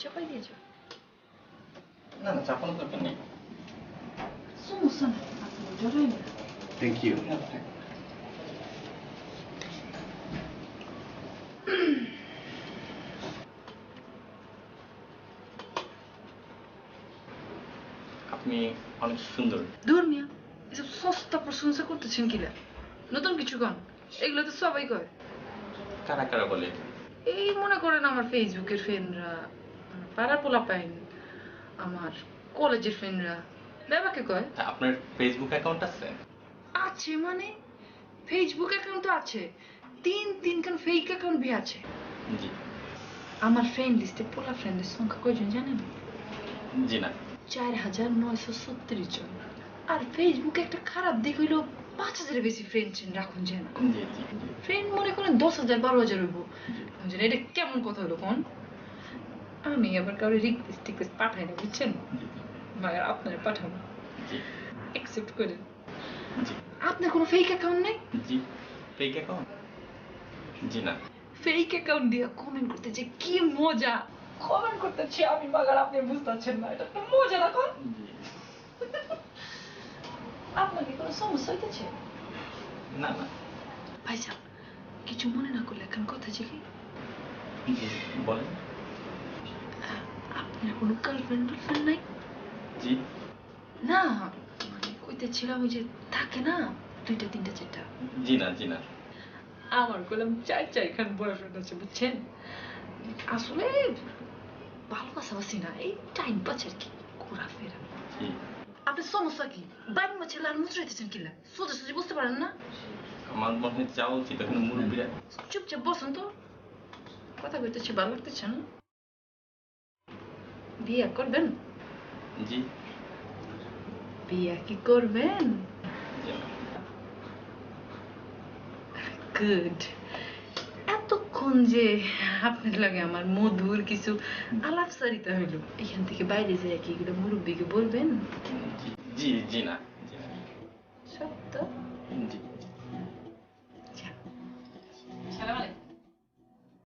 চাপাই দিয়েছ না না চাপানোর দরকার নেই। সমস্যা জড়াই না থ্যাংক ইউ আপনি অনেক সুন্দর। দূর মিয়া এসব সস্তা প্রশংসা করতেছেন কিলা নতুন কিছু গান এগুলো তো সবাই কয়। কারা কারা বলে? এই মনে করেন আমার ফেসবুকের ফ্রেন্ডরা পাড়ার পোলা পাইন আমার কলেজের ফ্রেন্ডরা বাবাকে কয়। আপনার ফেসবুক অ্যাকাউন্ট আছে? আছে মানে? ফেসবুক অ্যাকাউন্ট তো আছে। তিন তিনখান ফেক অ্যাকাউন্ট আছে। জি। আমার ফ্রেন্ড লিস্টে পোলা ফ্রেন্ডের সংখ্যা কয়জন জানেন? জি না। চার হাজার নয়শো সত্তর জন। আর ফেসবুকে একটা খারাপ দিক হইল পাঁচ হাজারের বেশি ফ্রেন্ড রাখুন যেন। ফ্রেন্ড মনে করেন দশ হাজার বারো হাজার হইব। এটা কেমন কথা হলো কোন? আমি আবার কারও রিকোয়েস্ট টিকোয়েস্ট পাঠাই না বুঝছেন? মায়ের আপনার পাঠাবো। অ্যাকসেপ্ট করেন জি। আপনার কোনো ফেক অ্যাকাউন্ট নেই? জি। ফেক অ্যাকাউন্ট জি না। ফেক অ্যাকাউন্ট দিয়ে কমেন্ট করতে যে কি মজা। কমেন্ট করতেছি আমি বাগার আপনি বুঝতে পারছেন না এটা তো মজা না কোন? আপনার কি কোনো সমস্যা হইতেছে? না না। ভাইজান কিছু মনে না করলে এখন কথা জিজ্ঞি জি বলেন। আপনার কোনো গার্লফ্রেন্ড গার্লফ্রেন্ড নাই জি। না মানে কইতেছিলাম ওই যে থাকে না? দুইটা তিনটা চারটা। জি না জি না। আমার কইলাম চার চারখান বয়ফ্রেন্ড আছে বুঝছেন? আসলে ভালো কাছাকাছি না এই টাইম পাস আর কি ঘোরাফেরা? জি। আপনার সমস্যা কি? বাইক মাছে লাল মুচড়াইতেছেন কিলা সোজা সোজা বুঝতে পারেন না? আমার মনে হয় যাওয়া উচিত এখানে মুরব্বীরা। চুপচাপ বসুন তো। কথা কইতেছি ভালো লাগতেছে না? বিয়ে করবেন জি। বিয়ে কি করবেন? গুড এতক্ষণ যে আপনার লাগে আমার মধুর কিছু আলাপসারিতা হইল এখান থেকে বাইরে যায় কি এগুলো মুরব্বীকে বলবেন? জি জি না। সত্য?